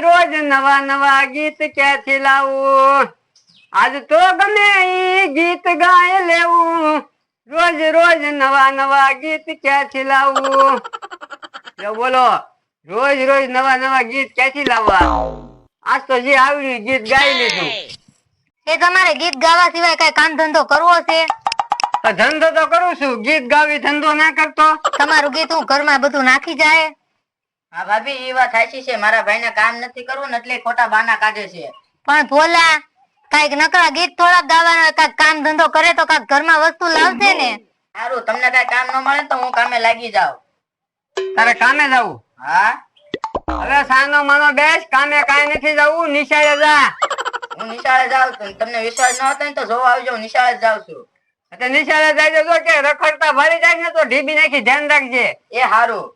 રોજ નવા નવા ગીત ક્યાંથી લાવું? આજ તો ગમે ઈ ગીત ગાય લેવું. રોજ રોજ નવા નવા ગીત ક્યાંથી લાવું? જો બોલો. રોજ રોજ નવા નવા ગીત ક્યાંથી લાવવા? આજ તો જે આવ્યું ગીત ગાઈ લીધું. એ તમારે ગીત ગાવા સિવાય કઈ કામ ધંધો કરવો છે? ધંધો તો કરું છું. ગીત ગાવી ધંધો ના કરતો. તમારું ગીત હું ઘરમાં બધું નાખી જાય? હા ભાભી એ વાત સાચી છે. મારા ભાઈને કામ નથી કરવું ને એટલે ખોટા બાના કાઢે છે. પણ ભોલા કંઈક નકરા ગીત થોડાક ગાવાના કંઈક કામ ધંધો કરે તો કંઈક ઘરમાં વસ્તુ લાવશે ને. સારું તમને કઈ કામ ન મળે તો હું કામે લાગી જાઉં. તારે કામે જવું? હા? હવે સાનો માનો બેસ કામે કાઈ નથી જવું નિશાળે જા. હું નિશાળે જાઉં છું. તમને વિશ્વાસ ન હતો ને તો જોવા આવજો હું નિશાળે જ જાઉં છું. એટલે નિશાળે જાય તો કે રખડતા ભરી જાય ને તો ઢીબી નાખી ધ્યાન રાખજે. એ સારું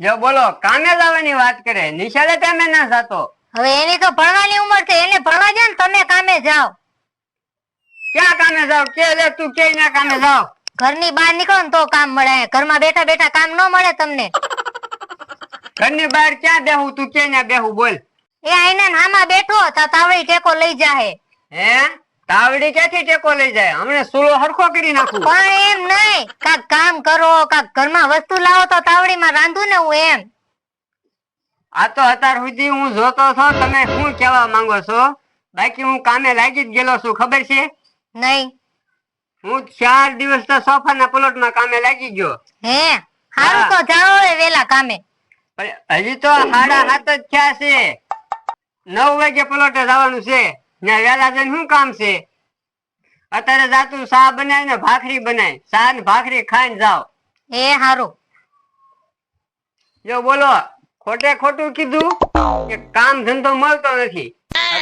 જો બોલો કામે જવાની વાત કરે? નિશાળે ટાઈમે ના જાતો. હવે એની તો ભણવાની ઉંમર છે એને ભણવા જાય ને તમે કામે જાઓ. ક્યાં કામે જાવ કે લે તું કે ના કામે જાવ ઘરની બહાર નીકળો ને તો કામ મળે. ઘરમાં બેઠા બેઠા કામ ન મળે તમને. ઘરની બહાર ક્યાં બેહું? તું કે ના બેહું બોલ. એ આઈના નામાં બેઠો તા તાવડી ટેકો લઈ જાહે. હે? તાવડી ક્યાંથી ટેકો લઈ જાય? હમણે સુલો હરખો કરી નાખું. પણ એમ નહીં. કાક કામ કરો કાક ઘરમાં વસ્તુ લાવો તો તાવડીમાં રાંધું ને હું એમ. આ તો અત્યાર સુધી હું જોતો છો તમે શું કહેવા માંગો છો? બાકી હું કામે લાગી જ ગયેલો છું. ખબર છે? નહીં. હું ચાર દિવસ તો સોફાના પ્લોટમાં કામે લાગી ગયો. હે? હારું તો જાઓ એ વેલા કામે. પણ હજી તો સાડા સાત જ થયા છે. નવ વાગે પ્લોટે જવાનું છે. ને વેલા જઈને શું કામ છે? અત્યારે જાતું શા બનાય ને ભાખરી બનાય. શા ને ભાખરી ખાઈને જાઓ. એ હારું. જો બોલો ખોટે ખોટું કીધું કે કામ ધંધો મળતો નથી.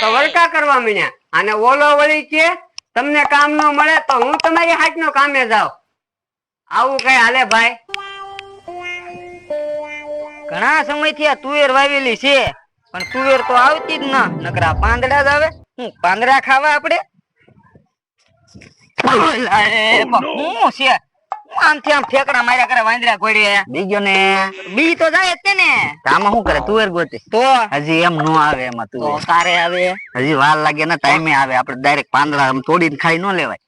તો વરકા કરવા મળ્યા અને ઓલો વળી કે તમને કામ ન મળે તો હું તમારી હાથ નો કામે જાઉં. આવું કઈ હાલે ભાઈ? ઘણા સમયથી આ તુવેર વાવેલી છે પણ તુવેર તો આવતી જ ના નકરા પાંદડા જ આવે. હું પાંદડા ખાવા આપણે? બા, હું છે? આમથી આમ ઠેકડા માર્યા કરે વાંદરા કોડે બીજો ને બી તો જાય જ ને. આમાં શું કરે? તુવેર ગોતે. તો? હજી એમ નો આવે એમાં તો. તારે આવે? હજી વાર લાગે ને ટાઈમે આવે. આપણે ડાયરેક્ટ પાંદડા આમ તોડીને ખાઈ ન લેવાય.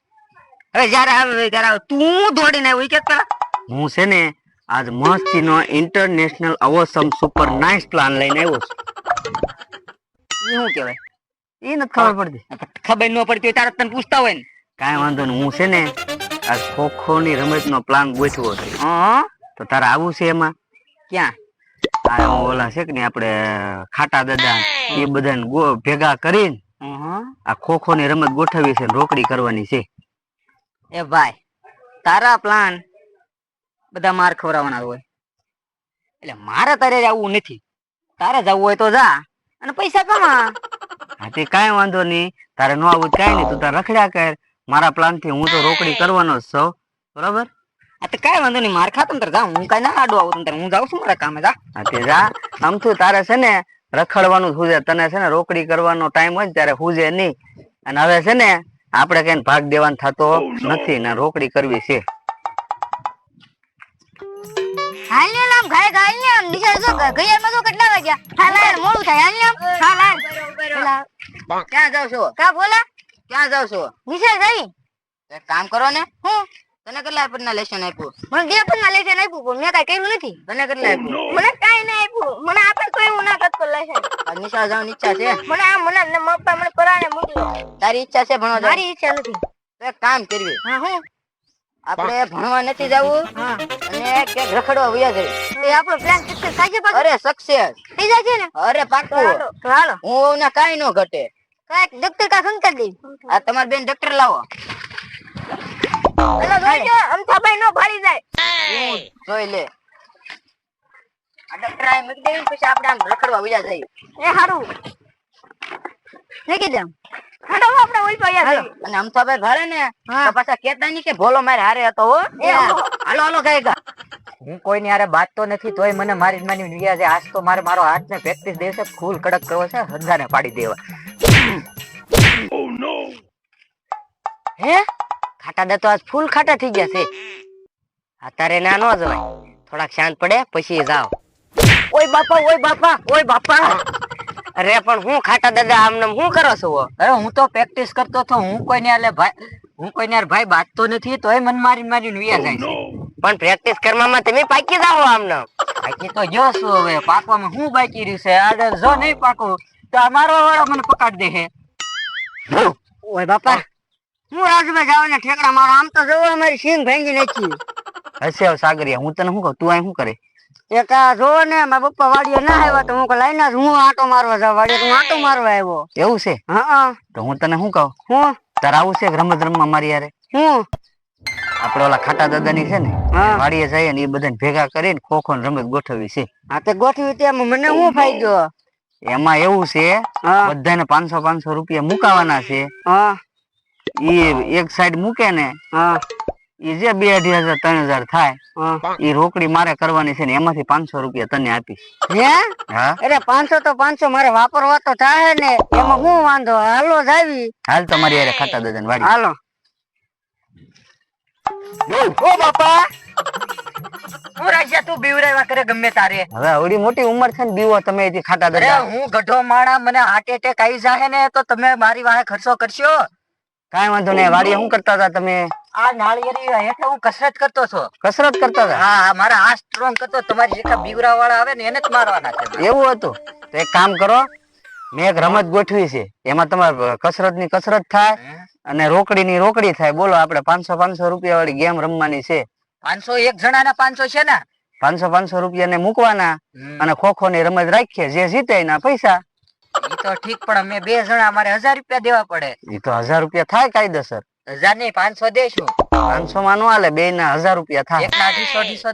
હવે જયારે આવે ત્યારે આવે. તું દોડીને આવ્યો કે પેલા હું છે ને આજ મસ્તી નો international awesome super nice plan લઈને આવ્યો છું. શું કહેવાય? એ નથી ખબર પડતી. ખબર ન પડતી હોય તારા તને પૂછતા હોય ને. કાંઈ વાંધો નહીં હું છે ને આ ખો ખો ની રમત નો પ્લાન ગોઠવો છે. હા? તો તારે આવું છે એમાં? ક્યાં? આ ઓલા છે કે ને આપણે ખાટા દાદા એ બધાને ગો- ભેગા કરીને આ ખો ખો ની રમત ગોઠવી છે રોકડી કરવાની છે. એ ભાઈ તારા પ્લાન બધા માર ખવડાવવાના હોય. એટલે મારે તારે આવવું નથી. તારે જવું હોય તો જા. અને પૈસા કમા હા તે કાંઈ વાંધો નહીં. તારે ન આવું કાંઈ નહીં. તું તાર રખડ્યા કર. મારા પ્લાનથી હું તો રોકડી કરવાનો જ છું. બરોબર? આ તો કાંઈ વાંધો નહીં. માર ખાતમ તારે જા. હું કાંઈ ના આડું આવું તને. હું જાઉં છું મારા કામે જા. હા તે જા. આમ તો તારે છે ને રખડવાનું હુજે. તને છે ને રોકડી કરવાનો ટાઈમ હોય ને ત્યારે હુજે નહીં. અને હવે છે ને આપણે કઈ ભાગ દેવાનો થતો નથી ને રોકડી કરવી છે. હાલ ને આમ ઘાય ઘાય ને આમ નિશાળ જો ગયાર જો કેટલા વાગ્યા? હાલ હાલ મોડું થાય હાલ આમ હાલ હાલ ક્યાં જાવ છો? કા બોલા? ક્યાં જાવ છો? નિશાળ જઈ એક કામ કરો ને. હું? તને કેટલા આપડના લેશન આપ્યું? મને બે પણ ના લેશે આપ્યું પણ મેં કઈ કર્યું નથી. તને કેટલા આપ્યું? મને કાઈ ના આપ્યું. મને આપે તો એવું ના નિશાળ જવાની ઈચ્છા છે? મને આ મને મપ્પા મને પરાણે મોકલો તારી ઈચ્છા છે ભણવા? મારી ઈચ્છા નથી. એક કામ કરવી હા હું? આપણે ભણવા નથી જવું. અને કે રખડવા વયા જઈ એ આપણો પ્લાન સક્સેસ થાય છે પાછો? અરે સક્સેસ થઈ જાય છે ને? અરે પાક્કું. હાલો હું ના કાઈ નો ઘટે. કાક ડોક્ટર કા ફોન કરી દઈ આ તમાર બેન ડોક્ટર લાવો. પેલો જોઈજો અમથાભાઈ નો ભાળી જાય. જોઈ લે. આ ડોક્ટર આ મૂકી દેવી પછી આપણે આમ રખડવા વયા જઈએ. એ હારું. મૂકી દે હાલો આપણે ઓલ પાયા અને આમ તો ભાઈ ને તો પાછા કેતા નહીં કે ભોલો મારે હારે હતો હો. હાલો. હાલો હાલો હું કોઈની હારે બાજતો નથી તોય મને મારી માની ગયા છે. આજ તો મારે મારો હાથ ને પ્રેક્ટિસ દેવ છે ફૂલ કડક કરવો છે હંધાને પાડી દેવા. હે? ખાટા દે તો આજ ફૂલ ખાટા થઈ ગયા છે. અત્યારે ના નો જવાય. થોડાક શાંત પડે પછી જાવ ઓય બાપા ઓય બાપા. ઓય બાપા. અરે પણ હું ખાટા દાદા આમને હું કરો છો? અરે હું તો પ્રેક્ટિસ કરતો હતો હું કોઈને એટલે ભાઈ હું કોઈને યાર ભાઈ બાજતો નથી તોય મન મારી મારીને વિયા જાય છે. પણ પ્રેક્ટિસ કરવામાં તમે પાકી જાઓ આમને. બાકી તો જો શું હવે પાકવામાં હું બાકી રહ્યું છે? આજે જો નહીં પાકું તો આ મારવા વાળો મને પકડ દે હે ઓય બાપા. હું રાજભાઈ જાવ ને ઠેકડા મારો આમ તો જવું અમારી સિંગ ભાંગી નાખી. હશે સાગરિયા હું તને શું કહું? તું અહીં શું કરે? એક આ ને મારા પપ્પા વાડીએ ના આવ્યા તો હું લાઈને જ હું આટો મારવા જાવ વાડીએ તો આટો મારવા આવ્યો. એવું છે? હા તો હું તને શું કહું? હું? તારે આવું છે રમત રમવા મારી યારે હું? આપડે ઓલા ખાટા દાદા ની છે ને. વાડીએ જઈએ ને એ બધાને ભેગા કરીને ખોખો ને રમત ગોઠવી છે. હા તે ગોઠવી તે મને હું ફાયદો? એમાં એવું છે બધાને પાંચસો પાંચસો રૂપિયા મુકાવાના છે. હા. એ એક સાઈડ મૂકે ને હા. ઈ જે બે અઢી હજાર ત્રણ હજાર થાય એ રોકડી મારે કરવાની છે ને એમાંથી પાંચસો રૂપિયા તને આપીશ. હે? અરે પાંચસો તો પાંચસો મારે વાપરવા તો થાય ને એમાં હું વાંધો? હાલો જાવી હાલ તમારી યારે ખાતા દાદા વાડી હાલો. ઓ બાપા! તું બીવરાવા કરે ગમે તારે. હવે આવડી મોટી ઉંમર છે ને બીવો તમે એથી ખાતા અરે દાદા હું ગઢો માણા મને હાર્ટ એટેક આવી જાય ને તો તમે મારી વાહે ખર્ચો કરશો. કાઈ વાંધો નહીં વાડી શું કરતા હતા તમે? આ નાળિયેરી હેઠે હું કસરત કરતો છો. કસરત કરતો હતો? હા મારા આ સ્ટ્રોંગ કરતો તમારી જેટલા બીવરા વાળા આવે ને એને જ મારવાના છે. એવું હતું? તો એક કામ કરો મેં એક રમત ગોઠવી છે. એમાં તમારે કસરતની કસરત થાય અને રોકડી ની રોકડી થાય. બોલો આપણે પાંચસો પાંચસો રૂપિયા વાળી ગેમ રમવાની છે. પાંચસો એક જણા ના પાંચસો છે ને? પાંચસો પાંચસો રૂપિયા ને મૂકવાના અને ખો ખો ની રમત રાખીએ. જે જીતે એના પૈસા. તો ઠીક પણ અમે બે જણા અમારે હજાર રૂપિયા દેવા પડે. એ તો હજાર રૂપિયા થાય કાયદેસર. હજાર નહીં પાંચસો દેશું. પાંચસો માં નો હાલે બે ના હજાર રૂપિયા થાય એક અઢીસો અઢીસો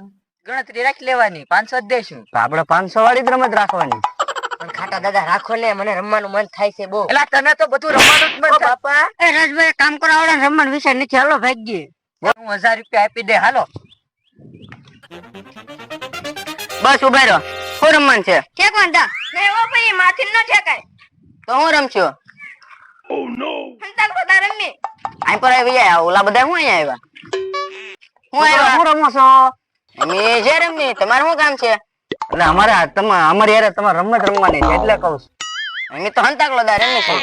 ગણતરી રાખી લેવાની પાંચસો જ દેશું. આપડે પાંચસો વાળી જ રમત રાખવાની. પણ ખાટા દાદા રાખો ને મને રમવાનું મન થાય છે બહુ. એટલે તને તો બધું રમવાનું જ મન થાય. બાપા. એ રાજભાઈ કામ કરો આવડે રમણ વિશે નથી. હાલો ભાગીએ હું હજાર રૂપિયા આપી દે હાલો. બસ ઊભા રહો. શું રમવાનું છે? ઠેક વાંધા નહીં ઓ ભાઈ માથી ન ઠેકાય. તો હું રમશો? હંતા ખોદા રમી અહીં પર આવી જાય ઓલા બધા હું અહીંયા આવ્યા હું હું રમો છો અમે જે રમી તમારે શું કામ છે એટલે અમારે આ તમા અમારી યારે તમારે રમત રમવાની છે એટલે કહું છું અમે તો હંતાકલો દા રમી છે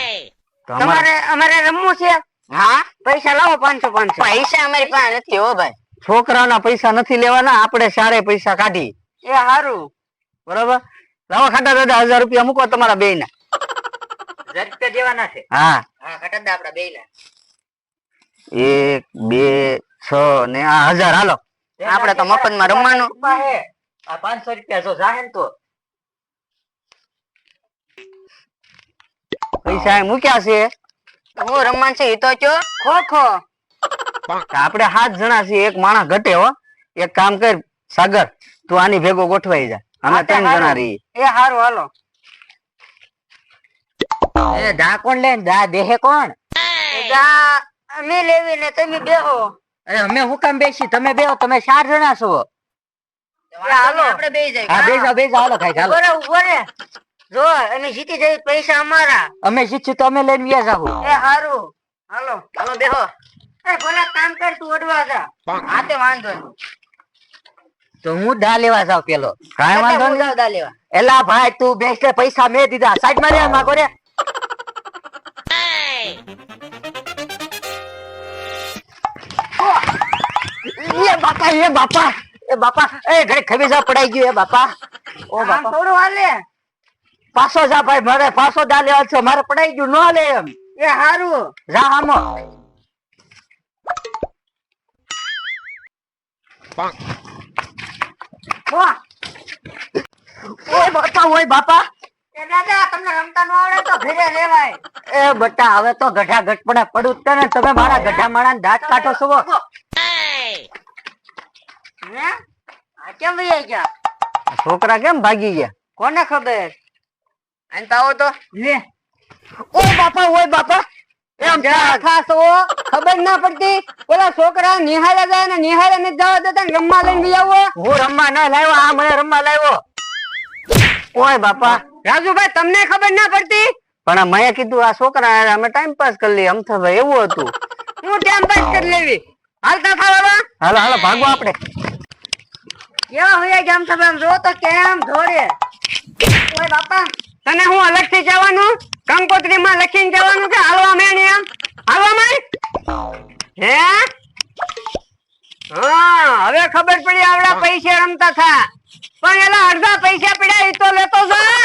તમારે અમારે રમવું છે હા પૈસા લાવો પાંચસો પાંચસો પૈસા અમારી પાસે નથી હો ભાઈ છોકરાના પૈસા નથી લેવાના આપણે સારે પૈસા કાઢી. એ સારું બરોબર? લાવો ખાટા દાદા હજાર રૂપિયા મૂકો તમારા બે ના હજાર દેવાના છે. હા. હા કટા દે આપડા બે એક બે છ ને આ હજાર હાલો. આપણે તો મફતમાં રમવાનું. આ પાંચસો રૂપિયા જો જાહે તો. પૈસા મૂક્યા છે. હું રમવાનું છે એ તો કયો ખો ખો. આપણે સાત જણા છીએ એક માણસ ઘટે હો. એક કામ કર સાગર તું આની ભેગો ગોઠવાઈ જા. અમે ત્રણ જણા રહી એ હારું હાલો. એ દા કોણ લે દા દેહે કોણ? દા અમે લેવી ને તમે બેહો. અરે અમે હું કામ બેસી? તમે બેહો તમે ચાર જણા છો. એ હાલો. હા બે જાઓ બે જાઓ. હાલો ખાઈ હાલો. ઊભો ઊભો રે જો અમે જીતી જઈએ પૈસા અમારા. અમે જીતશું તો અમે લઈને વ્યા જાહું. એ હારું. હાલો હાલો બેહો. એ ભલા કામ કર તું જા. હા તે વાંધો નહીં. તો હું દા લેવા જાવ પેલો. કાંઈ વાંધો નહીં. દા લેવા. એલા ભાઈ તું બેસ પૈસા મેં દીધા. સાઈડમાં રે માગો રે. એ બાપા એ બાપા એ બાપા એ ઘરે ખમીસા પડાઈ ગયું એ બાપા. ઓ બાપા. થોડું હાલે. પાછો જા ભાઈ મારે પાછો દા લેવા છો મારે પડાઈ ગયું ન લે એમ. એ હારું. જા આમો. ઓય બાપા ઓય બાપા. એ દાદા તમને રમતા ન આવડે તો ઘરે રેવાય. એ બટા હવે તો ગઢા ગટપડા પડું જ ને. તમે મારા ગઢા માણા દાંત કાઢો છો હે? આ કેમ વહી ગયા? છોકરા કેમ ભાગી ગયા? કોને ખબર? અહીં તો આવો તો. લે. ઓ બાપા ઓય બાપા. એમ ખાસ ખબર ના પડતી? ઓલા છોકરા નિહાળે જાય ને નિહાળે ને જવા દેતા ને રમવા લઈને બી આવો. હું રમવા ના લાવ્યો આ મને રમવા લાવ્યો. ઓય બાપા. રાજુભાઈ તમને ખબર ના પડતી? પણ આ મેં કીધું આ છોકરા અમે ટાઈમ પાસ કરી લઈએ. અમથાભાઈ એવું હતું. હું ટાઈમ પાસ કરી લેવી. હાલતા થાવ હાલો હાલો ભાગો આપણે. કેવા હોય આમ તમે જો તો કેમ ધોરે? ઓય બાપા તને હું અલગથી જવાનું? કંકોત્રી માં લખીને જવાનું કે હાલવા મેં એમ? હાલવા મેં હે? હા હવે ખબર પડી આવડા પૈસે રમતા થા. પણ એલા અડધા પૈસા પડ્યા એ તો લેતો જા.